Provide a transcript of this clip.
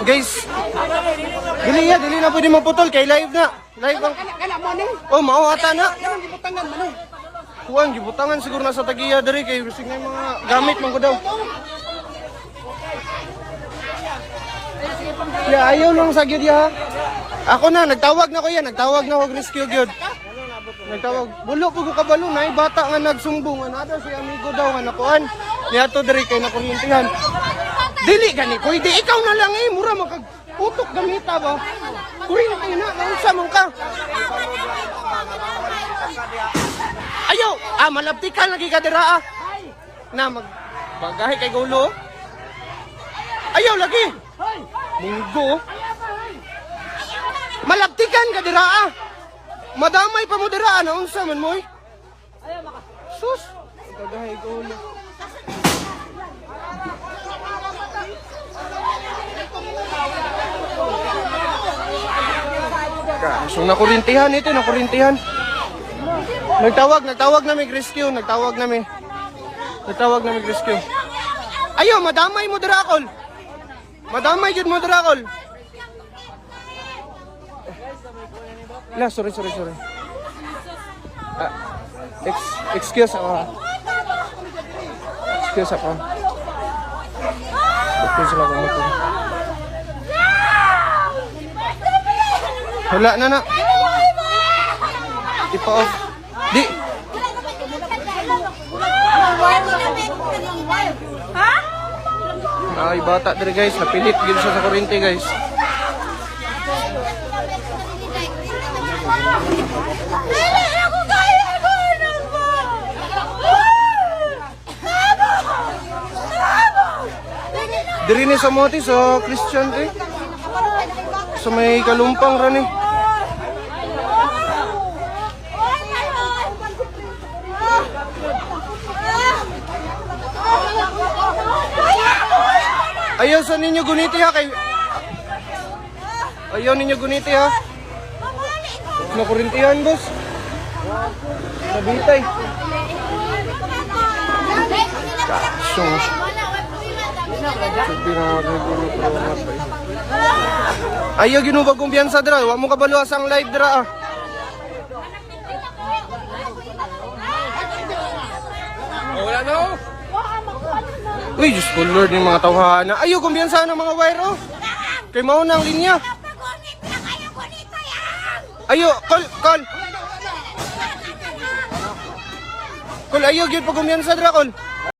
Guys, dili ya, dili na pwede maputol kay live na. Live ang Kana mo ni. Oh, mao ata na. Gibutangan man eh. Kuan gibutangan siguro na sa tagiya diri kay bisig na mga gamit man ko daw. Ya, ayaw nang sa gyud ya. Ako na, nagtawag na ko yan, nagtawag na ko rescue gyud. Nagtawag, bulo po ko kabalo na bata nga nagsumbong nada si amigo daw nga nakuan. Niya to diri kay nakuryentihan. Dili gani, pwede ikaw na lang eh, mura makag utok gamita ba? Kuryente na, nausa man ka. Ayaw! Ah, malaptikan lagi ka dira ah. Na mag bagahe kay gulo. Ayaw lagi. Munggo. Malaptikan ka dira ah. Madamay pa mo dira na unsa man moy? Sus. Bagahe gulo. So nakurintihan ito, nakurintihan. Nagtawag, nagtawag na may rescue, nagtawag na may Nagtawag na may rescue. Ayo, madamay mo drakol. Madamay jud mo drakol. La, sorry, sorry, sorry. Ah, ex excuse ako. Excuse ako. Excuse lang ako. Wala na na. Ipa-off. Di, Ha? Ay, bata diri guys, napilit gid siya sa kuryente guys. Diri ni sa moti sa Christian eh. Sa may kalumpang ra ni. Ayaw sa ninyo guniti ha kay Ayaw ninyo guniti ha. Na kuryentihan boss. Nabitay. So, sabi na. Ayaw ginubag kumpiyansa dira, wa mo kabalo asang live dira ah. Wala no. Uy, Diyos ko Lord, yung mga tawhana. Ayaw kumpiyansa ng mga wire oh. Kay mao na ang linya. Ayo, call, call. Call, ayaw gyud pag kumpiyansa dira, call.